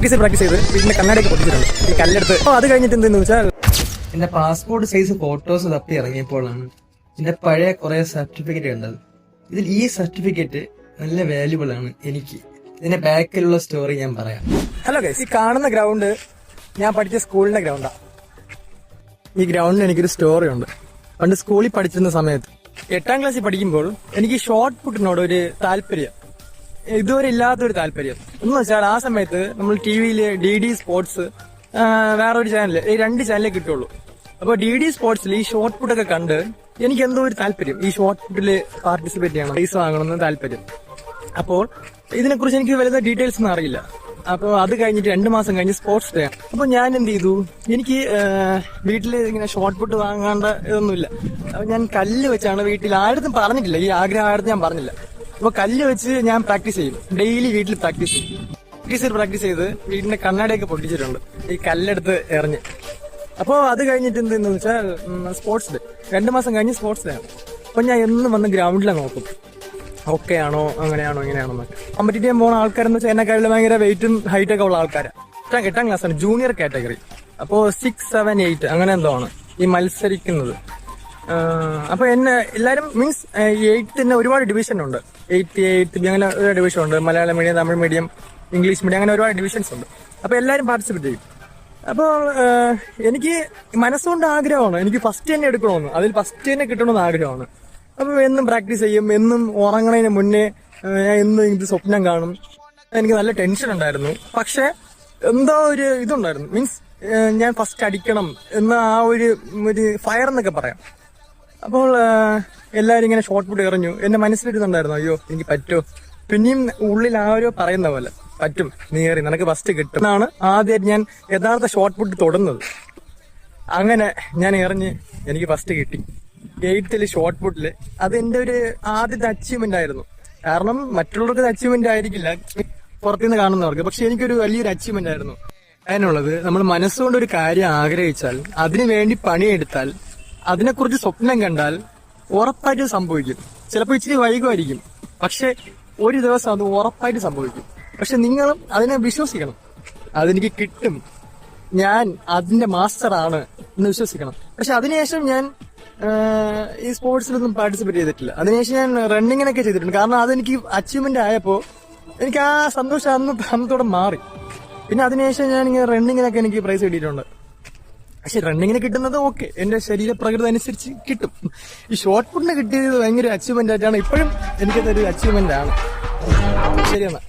Practice practice ചെയ്ത് പിന്നെ കണ്ണാടിയൊക്കെ പൊട്ടിച്ചിട്ടുണ്ട്. ഈ കല്ലെടുത്ത്. അപ്പോൾ അത് കഴിഞ്ഞിട്ട് എന്തെന്ന് വെച്ചാൽ എന്റെ പാസ്പോർട്ട് സൈസ് ഫോട്ടോസ് തപ്പി ഇറങ്ങിയപ്പോഴാണ് എന്റെ പഴയ കുറെ സർട്ടിഫിക്കറ്റ് കണ്ടത് ഇതിൽ ഈ സർട്ടിഫിക്കറ്റ് നല്ല വാല്യുബിൾ ആണ് എനിക്ക്. ഇതിന്റെ ബാക്കിലുള്ള സ്റ്റോറി ഞാൻ പറയാം. ഹലോ ഗൈസ് ഈ കാണുന്ന ഗ്രൗണ്ട് ഞാൻ പഠിച്ച സ്കൂളിന്റെ ഗ്രൗണ്ടാ ഈ ഗ്രൗണ്ടിന് എനിക്കൊരു സ്റ്റോറി ഉണ്ട്. പണ്ട് സ്കൂളിൽ പഠിച്ചിരുന്ന സമയത്ത് എട്ടാം ക്ലാസ്സിൽ പഠിക്കുമ്പോൾ എനിക്ക് ഷോർട്ട് പുട്ടിനോട് ഒരു താല്പര്യം. ഇതുവരെ ഇല്ലാത്തൊരു താല്പര്യം. എന്ന് വെച്ചാൽ ആ സമയത്ത് നമ്മൾ ടി വിയിൽ ഡി ഡി സ്പോർട്സ് വേറൊരു ചാനൽ ഈ രണ്ട് ചാനലേ കിട്ടുള്ളൂ. അപ്പോൾ ഡി ഡി സ്പോർട്സിൽ ഈ ഷോർട്ട് പുട്ടൊക്കെ കണ്ട് എനിക്ക് എന്തോ ഒരു താല്പര്യം. ഈ ഷോർട്ട് പുട്ടിൽ പാർട്ടിസിപ്പേറ്റ് ചെയ്യണം പൈസ വാങ്ങണമെന്ന് താല്പര്യം. അപ്പോൾ ഇതിനെക്കുറിച്ച് എനിക്ക് വലുത ഡീറ്റെയിൽസ് ഒന്നും അറിയില്ല. അപ്പോൾ അത് കഴിഞ്ഞിട്ട് രണ്ട് മാസം കഴിഞ്ഞ് സ്പോർട്സ് ഡേ അപ്പോൾ ഞാൻ എന്ത് ചെയ്തു? എനിക്ക് വീട്ടിൽ ഇങ്ങനെ ഷോർട്ട് പുട്ട് വാങ്ങേണ്ട ഇതൊന്നുമില്ല. ഞാൻ കല്ല് വെച്ചാണ് വീട്ടിൽ ആരും പറഞ്ഞിട്ടില്ല. ഈ ആഗ്രഹം ആരും ഞാൻ പറഞ്ഞില്ല. അപ്പോൾ കല്ല് വെച്ച് ഞാൻ പ്രാക്ടീസ് ചെയ്യും. ഡെയിലി വീട്ടിൽ പ്രാക്ടീസ് ചെയ്യും. പ്രാക്ടീസ് ചെയ്ത് പ്രാക്ടീസ് ചെയ്ത് വീടിന്റെ കണ്ണാടിയൊക്കെ പൊട്ടിച്ചിട്ടുണ്ട്. ഈ കല്ലെടുത്ത് എറിഞ്ഞ്. അപ്പോൾ അത് കഴിഞ്ഞിട്ട് എന്തെന്ന് വെച്ചാൽ സ്പോർട്സ് ഡേ രണ്ട് മാസം കഴിഞ്ഞ് സ്പോർട്സ് ഡേ ആണ്. അപ്പോൾ ഞാൻ എന്നും വന്ന് ഗ്രൗണ്ടിലെ നോക്കും. ഓക്കെ ആണോ അങ്ങനെയാണോ ഇങ്ങനെയാണോ കോമ്പറ്റീറ്റീവ് പോകുന്ന ആൾക്കാരെന്ന് വെച്ചാൽ എന്നെക്കാളും ഭയങ്കര വെയിറ്റും ഹൈറ്റ് ഒക്കെ ഉള്ള ആൾക്കാരാണ് എട്ടാം എട്ടാം ക്ലാസ് ആണ്. ജൂനിയർ കാറ്റഗറി അപ്പോൾ സിക്സ് സെവൻ എയ്റ്റ് അങ്ങനെ എന്തോ ആണ് ഈ മത്സരിക്കുന്നത്. അപ്പൊ എന്നെ എല്ലാരും മീൻസ് എയ്ത്ത് തന്നെ ഒരുപാട് ഡിവിഷൻ ഉണ്ട്. എയ്റ്റ് എയ്ത്ത് ബി അങ്ങനെ ഒരു ഡിവിഷൻ ഉണ്ട്. Malayalam medium Tamil medium English medium അങ്ങനെ ഒരുപാട് ഡിവിഷൻസ് ഉണ്ട്. അപ്പൊ എല്ലാരും പാർട്ടിസിപ്പേറ്റ് ചെയ്യും. അപ്പോൾ എനിക്ക് മനസ്സുകൊണ്ട് ആഗ്രഹമാണ്. എനിക്ക് ഫസ്റ്റ് തന്നെ എടുക്കണമെന്ന്. അതിൽ ഫസ്റ്റ് തന്നെ കിട്ടണമെന്ന് ആഗ്രഹമാണ്. അപ്പോൾ എന്നും പ്രാക്ടീസ് ചെയ്യും. എന്നും ഉറങ്ങണതിന് മുന്നേ ഞാൻ എന്നും ഇത് സ്വപ്നം കാണും. എനിക്ക് നല്ല ടെൻഷൻ ഉണ്ടായിരുന്നു. പക്ഷെ എന്തോ ഒരു ഇതുണ്ടായിരുന്നു. മീൻസ് ഞാൻ ഫസ്റ്റ് അടിക്കണം എന്ന ആ ഒരു ഒരു ഫയർ എന്നൊക്കെ പറയാം. അപ്പോൾ എല്ലാവരും ഇങ്ങനെ ഷോർട്ട് പുട്ട് എറിഞ്ഞു. എന്റെ മനസ്സിലിരുന്നുണ്ടായിരുന്നു അയ്യോ എനിക്ക് പറ്റുമോ പിന്നെയും ഉള്ളിൽ ആരോ പറയുന്ന പോലെ പറ്റും നീ എറി നിനക്ക് ഫസ്റ്റ് കിട്ടും. എന്നാണ് ആദ്യം ഞാൻ യഥാർത്ഥ ഷോർട്ട് പുട്ട് തൊടുന്നത്. അങ്ങനെ ഞാൻ എറിഞ്ഞ് എനിക്ക് ഫസ്റ്റ് കിട്ടി. എയ്ത്തിൽ ഷോർട്ട് പുട്ടിൽ അത് എന്റെ ഒരു ആദ്യത്തെ അച്ചീവ്മെന്റ് ആയിരുന്നു. കാരണം മറ്റുള്ളവർക്ക് അച്ചീവ്മെന്റ് ആയിരിക്കില്ല പുറത്തുനിന്ന് കാണുന്നവർക്ക്. പക്ഷെ എനിക്കൊരു വലിയൊരു അച്ചീവ്മെന്റ് ആയിരുന്നു. അതിനുള്ളത് നമ്മൾ മനസ്സുകൊണ്ട് ഒരു കാര്യം ആഗ്രഹിച്ചാൽ അതിനു വേണ്ടി പണിയെടുത്താൽ അതിനെക്കുറിച്ച് സ്വപ്നം കണ്ടാൽ ഉറപ്പായിട്ട് സംഭവിക്കും. ചിലപ്പോൾ ഇച്ചിരി വൈകുമായിരിക്കും. പക്ഷെ ഒരു ദിവസം അത് ഉറപ്പായിട്ട് സംഭവിക്കും. പക്ഷെ നിങ്ങളും അതിനെ വിശ്വസിക്കണം. അതെനിക്ക് കിട്ടും. ഞാൻ അതിന്റെ മാസ്റ്റർ ആണ് എന്ന് വിശ്വസിക്കണം. പക്ഷെ അതിനുശേഷം ഞാൻ ഈ സ്പോർട്സിലൊന്നും പാർട്ടിസിപ്പേറ്റ് ചെയ്തിട്ടില്ല. അതിനുശേഷം ഞാൻ റണ്ണിങ്ങിനൊക്കെ ചെയ്തിട്ടുണ്ട്. കാരണം അതെനിക്ക് അച്ചീവ്മെന്റ് ആയപ്പോൾ എനിക്ക് ആ സന്തോഷം അന്ന് അന്നത്തോടെ മാറി. പിന്നെ അതിനുശേഷം ഞാൻ ഇങ്ങനെ റണ്ണിങ്ങിനൊക്കെ എനിക്ക് പ്രൈസ് കിട്ടിയിട്ടുണ്ട്. പക്ഷെ റണ്ണിങ്ങിന് കിട്ടുന്നത് ഓക്കെ എന്റെ ശരീരപ്രകൃതി അനുസരിച്ച് കിട്ടും. ഈ ഷോർട്ട് പുട്ടിന് കിട്ടിയത് ഭയങ്കര അച്ചീവ്മെന്റ് ആയിട്ടാണ് ഇപ്പോഴും എനിക്കതൊരു അച്ചീവ്മെന്റ് ആണ്. ശരിയെന്നാ.